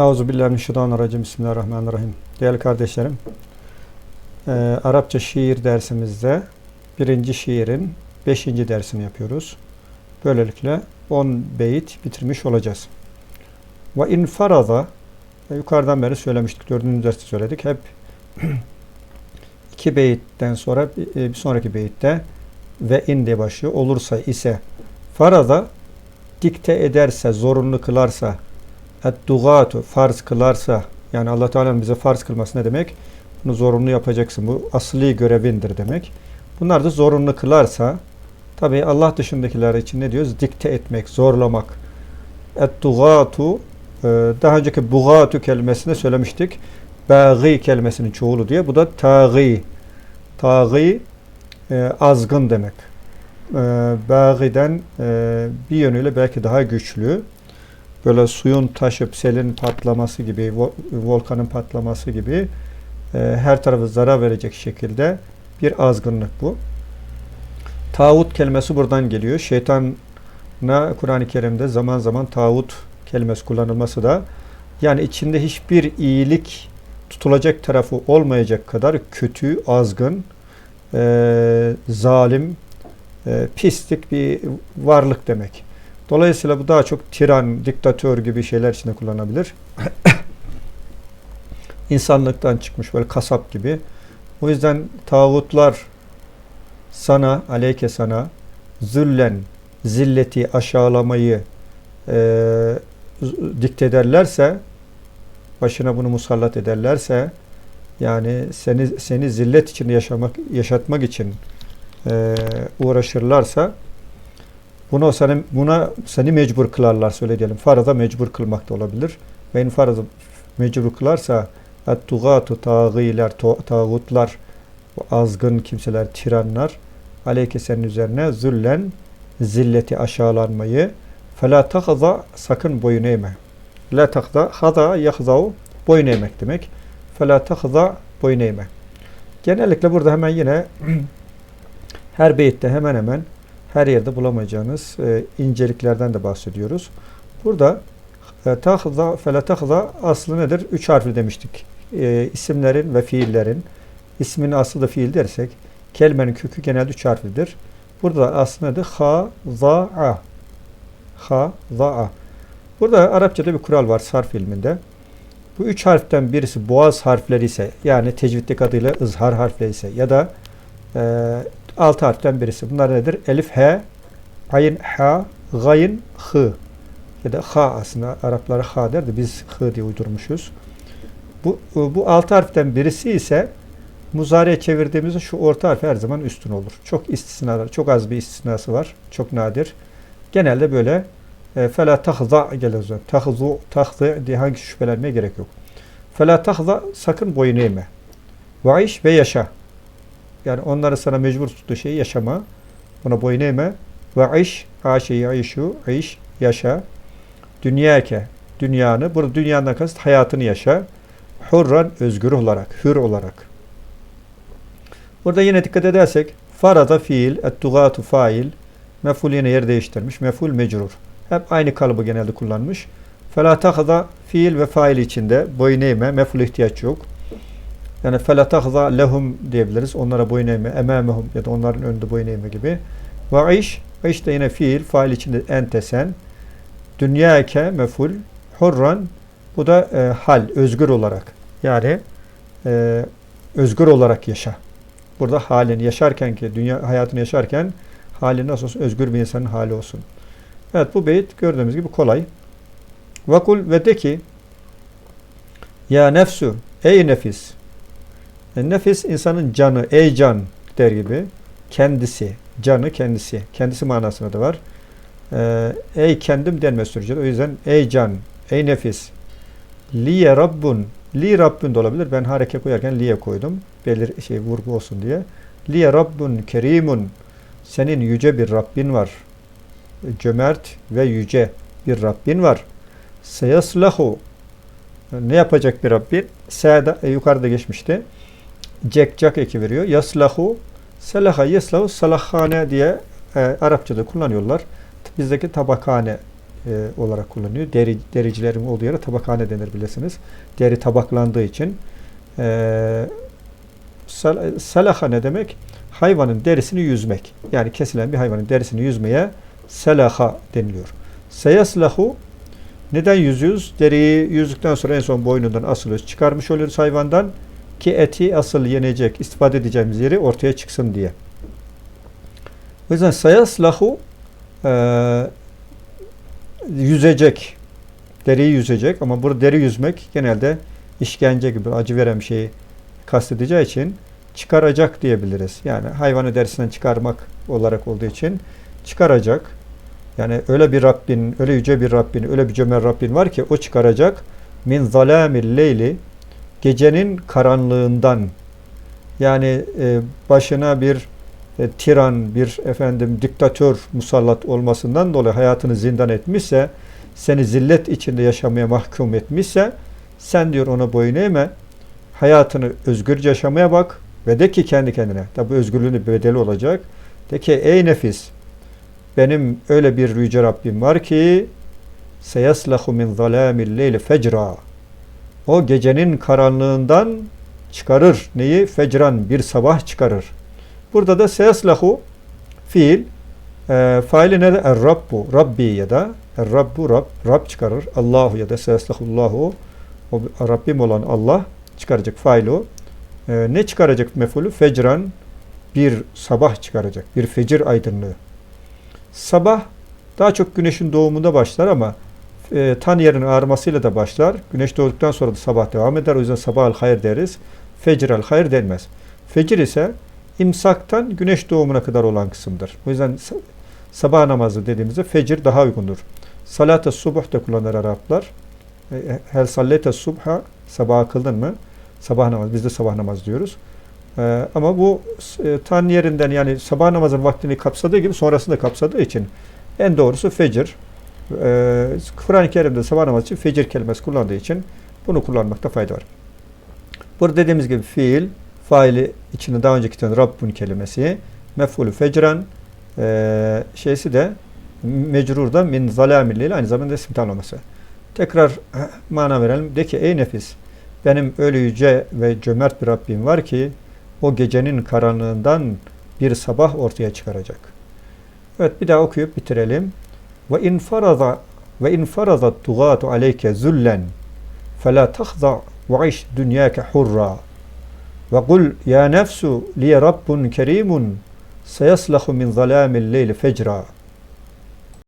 Euzubillahimineşşeytanirracim. Bismillahirrahmanirrahim. Değerli kardeşlerim, e, Arapça şiir dersimizde birinci şiirin beşinci dersini yapıyoruz. Böylelikle 10 beyit bitirmiş olacağız. Ve in farada e, yukarıdan beri söylemiştik, dördüncü derste söyledik. Hep iki beyitten sonra e, bir sonraki beyitte ve in diye başlıyor. Olursa ise farada dikte ederse, zorunlu kılarsa et-dugatu farz kılarsa yani Allah Teala'nın bize farz kılması ne demek? Bunu zorunlu yapacaksın. Bu asli görevindir demek. Bunlar da zorunlu kılarsa tabi Allah dışındakiler için ne diyoruz? Dikte etmek, zorlamak. Et-dugatu e, daha önceki bugatu kelimesinde söylemiştik. Bâgî kelimesinin çoğulu diye. Bu da tâgî. Tâgî e, azgın demek. E, Bâgî'den bir yönüyle belki daha güçlü böyle suyun taşıp selin patlaması gibi, volkanın patlaması gibi e, her tarafı zarar verecek şekilde bir azgınlık bu. Tağut kelimesi buradan geliyor. Şeytana Kur'an-ı Kerim'de zaman zaman tağut kelimesi kullanılması da yani içinde hiçbir iyilik tutulacak tarafı olmayacak kadar kötü, azgın, e, zalim, e, pislik bir varlık demek. Dolayısıyla bu daha çok tiran, diktatör gibi şeyler içinde kullanabilir. İnsanlıktan çıkmış böyle kasap gibi. O yüzden tağutlar sana, aleyke sana züllen, zilleti, aşağılamayı e, dikte ederlerse, başına bunu musallat ederlerse, yani seni seni zillet içinde yaşamak yaşatmak için e, uğraşırlarsa Buna seni, buna seni mecbur kılarlar söyle diyelim. Farada mecbur kılmak da olabilir. Ve in farazı mecbur kılarsa et-tugatu tağiler, tağutlar, azgın kimseler, tiranlar aleyke senin üzerine züllen zilleti aşağılanmayı fela tahza sakın boyun eğme. La tahza hada yahzau boyun eğmek demek. Fela tahza boyun eğme. Genellikle burada hemen yine her beyitte hemen hemen her yerde bulamayacağınız e, inceliklerden de bahsediyoruz. Burada e, tahza, fele tahza aslı nedir? Üç harfli demiştik. E, isimlerin ve fiillerin ismin aslı da fiil dersek kelimenin kökü genelde üç harflidir. Burada aslı nedir? Ha, za, a. Ha, za, a. Burada Arapçada bir kural var sarf ilminde. Bu üç harften birisi boğaz harfleri ise yani tecviddeki adıyla ızhar harfleri ise ya da e, Altı harften birisi. Bunlar nedir? Elif, H, Ayn, Ha, Gayn, Hı. Ya da Ha aslında. Araplar Ha der de biz Hı diye uydurmuşuz. Bu, bu altı harften birisi ise muzariye çevirdiğimizde şu orta harf her zaman üstün olur. Çok istisnalar, çok az bir istisnası var. Çok nadir. Genelde böyle e, fela tahza gelir. Tahzu, tahzı diye hangi şüphelenmeye gerek yok. Fela tahza sakın boyun eğme. Vaiş ve yaşa. Yani onları sana mecbur tuttuğu şeyi yaşama. Buna boyun eğme. Ve iş, aşeyi ayşu, iş, yaşa. Dünyake, dünyanı, burada dünyadan kasıt hayatını yaşa. Hurran, özgür olarak, hür olarak. Burada yine dikkat edersek, farada fiil, ettugatu fail, meful yine yer değiştirmiş, meful mecrur. Hep aynı kalıbı genelde kullanmış. Fela fiil ve fail içinde boyun eğme, meful ihtiyaç yok. Yani fela tahza lehum diyebiliriz. Onlara boyun eğme, emamehum ya da onların önünde boyun eğme gibi. Ve iş, iş de yine fiil, fail içinde ente sen. Dünyake meful, hurran bu da e, hal, özgür olarak. Yani e, özgür olarak yaşa. Burada halin yaşarken ki, dünya hayatını yaşarken hali nasıl olsun? Özgür bir insanın hali olsun. Evet bu beyit gördüğümüz gibi kolay. Vakul ve de ki ya nefsu ey nefis nefis insanın canı, ey can der gibi. Kendisi, canı kendisi. Kendisi manasına da var. E, ey kendim denmez Türkçe'de. O yüzden ey can, ey nefis. Liye Rabbun. Li Rabbun da olabilir. Ben hareke koyarken liye koydum. Belir şey vurgu olsun diye. Liye Rabbun kerimun. Senin yüce bir Rabbin var. Cömert ve yüce bir Rabbin var. Seyaslahu. Ne yapacak bir Rabbin? Sa'da e, yukarıda geçmişti cek cak eki veriyor. Yaslahu selaha yaslahu salahhane diye e, Arapçada kullanıyorlar. Bizdeki tabakhane e, olarak kullanıyor. Deri, dericilerin olduğu yere tabakhane denir bilirsiniz. Deri tabaklandığı için. E, sal, salaha ne demek? Hayvanın derisini yüzmek. Yani kesilen bir hayvanın derisini yüzmeye selaha deniliyor. Seyaslahu neden yüzüyoruz? Deriyi yüzdükten sonra en son boynundan asılıyoruz. Çıkarmış oluyoruz hayvandan ki eti asıl yenecek, istifade edeceğimiz yeri ortaya çıksın diye. O yüzden sayaslahu e, yüzecek, deriyi yüzecek ama burada deri yüzmek genelde işkence gibi acı veren bir şeyi kastedeceği için çıkaracak diyebiliriz. Yani hayvanı derisinden çıkarmak olarak olduğu için çıkaracak. Yani öyle bir Rabbin, öyle yüce bir Rabbin, öyle bir cömert Rabbin var ki o çıkaracak min zalamil leyli gecenin karanlığından yani e, başına bir e, tiran, bir efendim diktatör musallat olmasından dolayı hayatını zindan etmişse, seni zillet içinde yaşamaya mahkum etmişse, sen diyor ona boyun eğme, hayatını özgürce yaşamaya bak ve de ki kendi kendine, tabi özgürlüğünün bedeli olacak, de ki ey nefis, benim öyle bir yüce Rabbim var ki, seyaslahu min zalamil leyli fecra, o gecenin karanlığından çıkarır. Neyi? Fecran bir sabah çıkarır. Burada da seyaslahu fiil e, faili ne? Er-Rabbu, Rabbi ya da Er-Rabbu, Rab, Rab çıkarır. Allahu ya da seyaslahullahu o Rabbim olan Allah çıkaracak faili o. E, ne çıkaracak mefulü? Fecran bir sabah çıkaracak. Bir fecir aydınlığı. Sabah daha çok güneşin doğumunda başlar ama e, tan yerin ağarmasıyla da başlar. Güneş doğduktan sonra da sabah devam eder. O yüzden sabah hayır deriz. Fecr el hayır denmez. Fecir ise imsaktan güneş doğumuna kadar olan kısımdır. O yüzden sabah namazı dediğimizde fecir daha uygundur. Salat-ı subuh da kullanır Araplar. E, hel sallete subha sabah kıldın mı? Sabah namazı. Biz de sabah namaz diyoruz. Ee, ama bu e, tan yerinden yani sabah namazın vaktini kapsadığı gibi sonrasını da kapsadığı için en doğrusu fecir. Ee, Kur'an-ı Kerim'de sabah namazı için fecir kelimesi kullandığı için bunu kullanmakta fayda var. Burada dediğimiz gibi fiil, faili içinde daha önceki tane Rabbun kelimesi, mef'ulü fecran, e, şeysi de mecrurda min zalamil aynı zamanda isim tanımlaması. Tekrar mana verelim. De ki ey nefis benim öyle yüce ve cömert bir Rabbim var ki o gecenin karanlığından bir sabah ortaya çıkaracak. Evet bir daha okuyup bitirelim. Ve in faraza ve in faraza tugatu aleyke zullen fela tahza ve iş dünyake hurra ve kul ya nefsu li rabbun kerimun seyaslahu